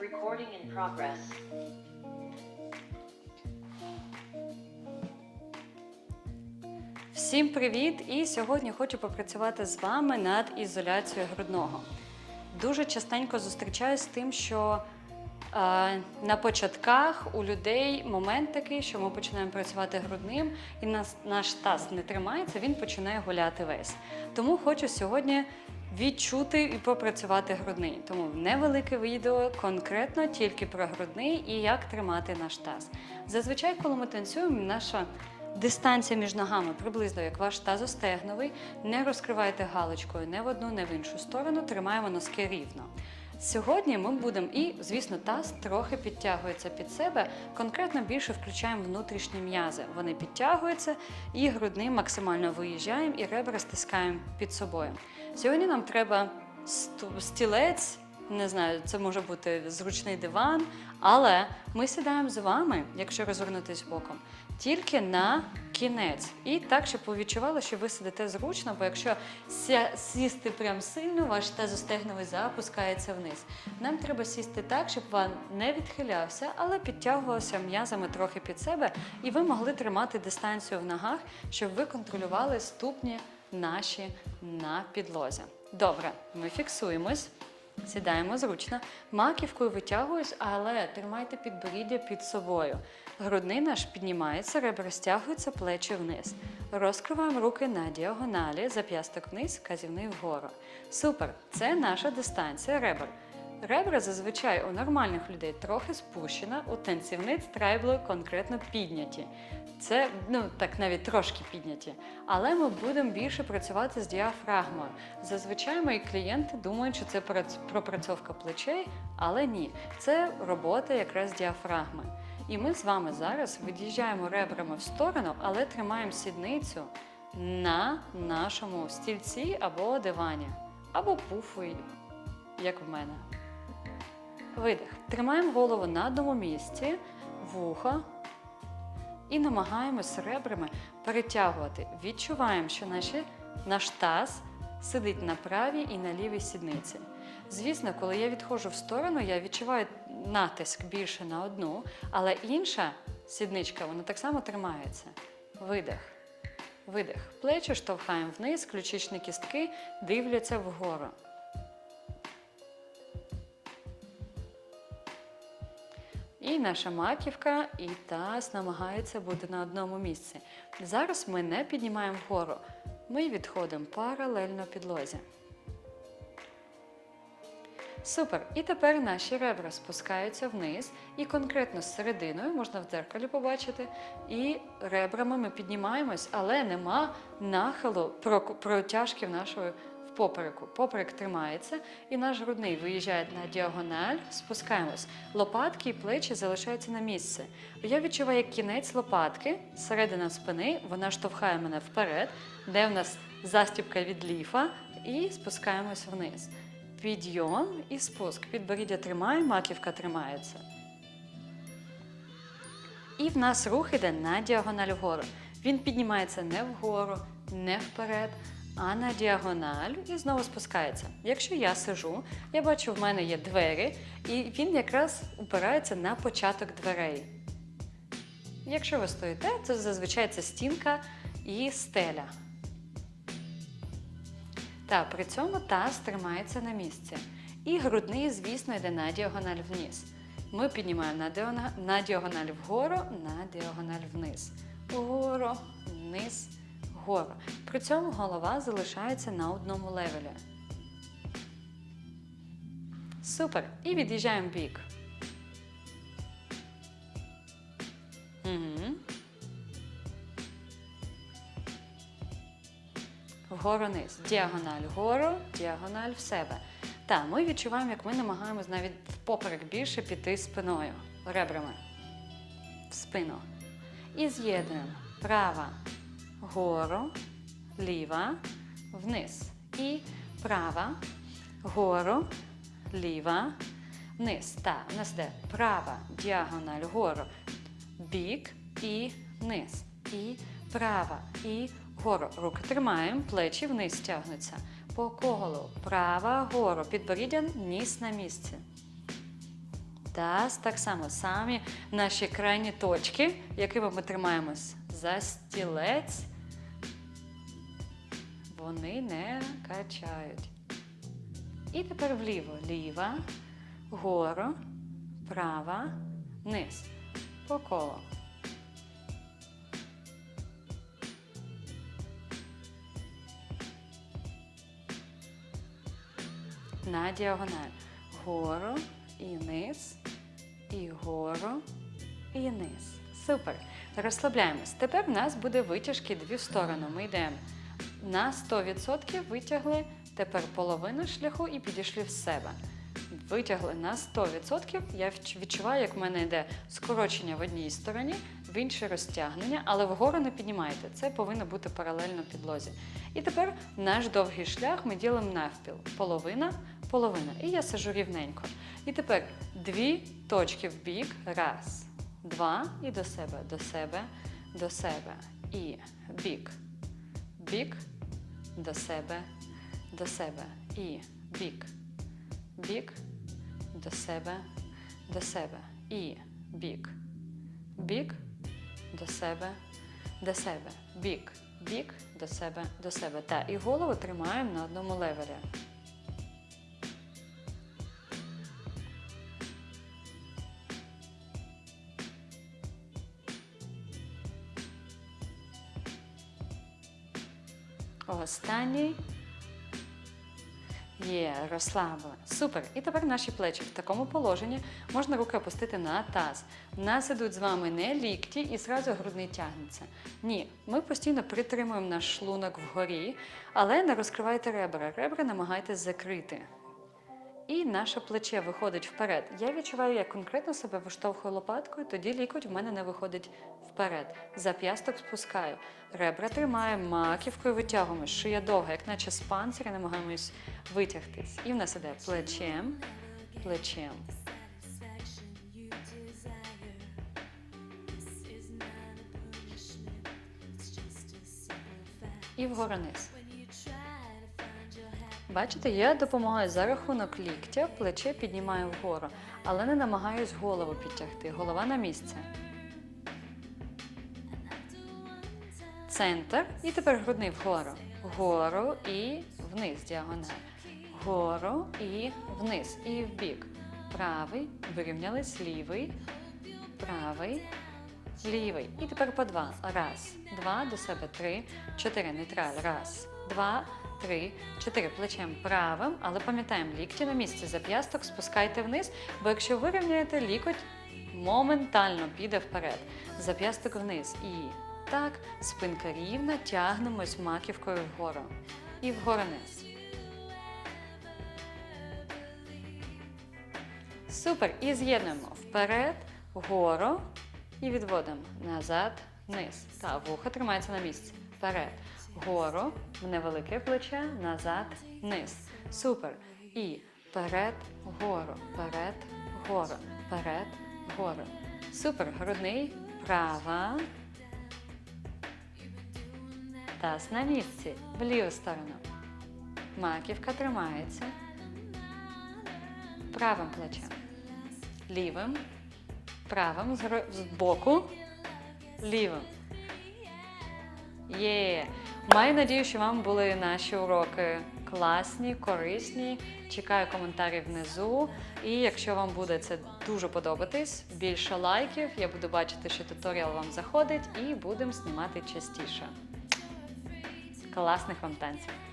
Recording in progress. Всім привіт! І сьогодні хочу попрацювати з вами над ізоляцією грудного. Дуже частенько зустрічаюсь з тим, що е, на початках у людей момент такий, що ми починаємо працювати грудним, і нас, наш таз не тримається, він починає гуляти весь. Тому хочу сьогодні відчути і попрацювати грудний. Тому невелике відео конкретно тільки про грудний і як тримати наш таз. Зазвичай, коли ми танцюємо, наша Дистанція між ногами приблизно як ваш тазостегновий. Не розкривайте галочкою не в одну, не в іншу сторону. Тримаємо носки рівно. Сьогодні ми будемо і, звісно, таз трохи підтягується під себе. Конкретно більше включаємо внутрішні м'язи. Вони підтягуються і грудним максимально виїжджаємо і ребра стискаємо під собою. Сьогодні нам треба стілець. Не знаю, це може бути зручний диван, але ми сідаємо з вами, якщо розвернутись боком, тільки на кінець. І так, щоб ви відчували, що ви сидите зручно, бо якщо сісти прям сильно, ваш тазостегновий запускається вниз. Нам треба сісти так, щоб вам не відхилявся, але підтягувався м'язами трохи під себе, і ви могли тримати дистанцію в ногах, щоб ви контролювали ступні наші на підлозі. Добре, ми фіксуємось. Сідаємо зручно, маківкою витягуюсь, але тримайте підборіддя під собою. Грудний наш піднімається, ребра стягуються, плечі вниз. Розкриваємо руки на діагоналі, зап'ясток вниз, казівний вгору. Супер! Це наша дистанція ребер. Ребра зазвичай у нормальних людей трохи спущена, у танцівниць трайблою конкретно підняті. Це ну так навіть трошки підняті. Але ми будемо більше працювати з діафрагмою. Зазвичай мої клієнти думають, що це прац- пропрацьовка плечей, але ні, це робота якраз діафрагми. І ми з вами зараз від'їжджаємо ребрами в сторону, але тримаємо сідницю на нашому стільці або дивані, або пуфу, як в мене. Видих. Тримаємо голову на одному місці, вухо і намагаємось ребрами перетягувати. Відчуваємо, що наші, наш таз сидить на правій і на лівій сідниці. Звісно, коли я відходжу в сторону, я відчуваю натиск більше на одну, але інша сідничка вона так само тримається. Видих. Видих. Плечі штовхаємо вниз, ключичні кістки дивляться вгору. Наша маківка і таз намагається бути на одному місці. Зараз ми не піднімаємо вгору. Ми відходимо паралельно підлозі. Супер. І тепер наші ребра спускаються вниз, і конкретно з серединою можна в дзеркалі побачити. І ребрами ми піднімаємось, але нема нахилу про- протяжків нашої попереку. Поперек тримається, і наш грудний виїжджає на діагональ, спускаємось. Лопатки і плечі залишаються на місці. Я відчуваю як кінець лопатки, середина спини, вона штовхає мене вперед, де в нас застібка від ліфа, і спускаємось вниз. Підйом і спуск. Підборіддя тримає, маківка тримається. І в нас рух іде на діагональ вгору. Він піднімається не вгору, не вперед, а на діагональ і знову спускається. Якщо я сижу, я бачу, в мене є двері, і він якраз упирається на початок дверей. Якщо ви стоїте, то зазвичай це стінка і стеля. Та при цьому таз тримається на місці. І грудний, звісно, йде на діагональ вниз. Ми піднімаємо на, діагональ, на діагональ вгору, на діагональ вниз. Вгору, вниз, вгору. При цьому голова залишається на одному левелі. Супер. І від'їжджаємо бік. Угу. Вгору низ. Діагональ вгору, діагональ в себе. Та, ми відчуваємо, як ми намагаємось навіть впоперек більше піти спиною, ребрами в спину. І з'єднуємо права вгору, ліва, вниз. І права, вгору, ліва, вниз. Так, у нас йде права, діагональ вгору, бік і вниз. І права, і вгору. Руки тримаємо, плечі вниз тягнуться. По колу. Права вгору. Підборіддя ніс на місці. Таз так само, самі наші крайні точки, якими ми тримаємось за стілець, вони не качають. І тепер вліво. Ліва, гору, права, низ. По колу. На діагональ. Гору і низ, і гору, і низ. Супер. Розслабляємось. Тепер в нас буде витяжки дві сторони. Ми йдемо на 100% витягли, тепер половину шляху і підійшли в себе. Витягли на 100%. Я відчуваю, як в мене йде скорочення в одній стороні, в іншій розтягнення, але вгору не піднімайте. Це повинно бути паралельно підлозі. І тепер наш довгий шлях ми ділимо навпіл. Половина, половина. І я сижу рівненько. І тепер дві точки в бік. Раз, два. І до себе, до себе, до себе. І бік. Бік, до себе, до себе. І бік. Бік, до себе, до себе. І бік. Бік, до себе, до себе. Бік, бік, до себе, до себе. Та і голову тримаємо на одному левелі. Останній. Є, розслаблена. Супер. І тепер наші плечі в такому положенні можна руки опустити на таз. Нас ідуть з вами не лікті і зразу грудний тягнеться. Ні, ми постійно притримуємо наш шлунок вгорі, але не розкривайте ребра. Ребра намагайтесь закрити. І наше плече виходить вперед. Я відчуваю, як конкретно себе виштовхую лопаткою, тоді лікоть в мене не виходить вперед. Зап'ясток спускаю. Ребра тримаємо, маківкою витягуємо. Шия довга, як наче з панциря, намагаємось витягтись. І в нас іде плечем, плечем. І вгору низ. Бачите, я допомагаю за рахунок ліктя, плече піднімаю вгору, але не намагаюсь голову підтягти. Голова на місце. Центр. І тепер грудний вгору. Вгору і вниз діагональ. Вгору і вниз. І вбік. Правий. Вирівнялись. Лівий. Правий. Лівий. І тепер по два. Раз, два, до себе три, чотири. Нейтраль. Раз, два, три, чотири. Плечем правим, але пам'ятаємо, лікті на місці. Зап'ясток спускайте вниз, бо якщо вирівняєте, лікоть моментально піде вперед. Зап'ясток вниз. І так, спинка рівна, тягнемось маківкою вгору. І вгору низ. Супер. І з'єднуємо вперед, вгору і відводимо назад, вниз. Та вуха тримається на місці. Вперед, вгору, в невелике плече, назад, вниз. Супер. І вперед, вгору, вперед, вгору, вперед, вгору. Супер. Грудний, права. Таз на місці. В ліву сторону. Маківка тримається. Правим плечем. Лівим. Правим з боку. Лівим. Є. Маю надію, що вам були наші уроки класні, корисні. Чекаю коментарів внизу. І якщо вам буде це дуже подобатись, більше лайків, я буду бачити, що туторіал вам заходить, і будемо знімати частіше. Класних вам танців!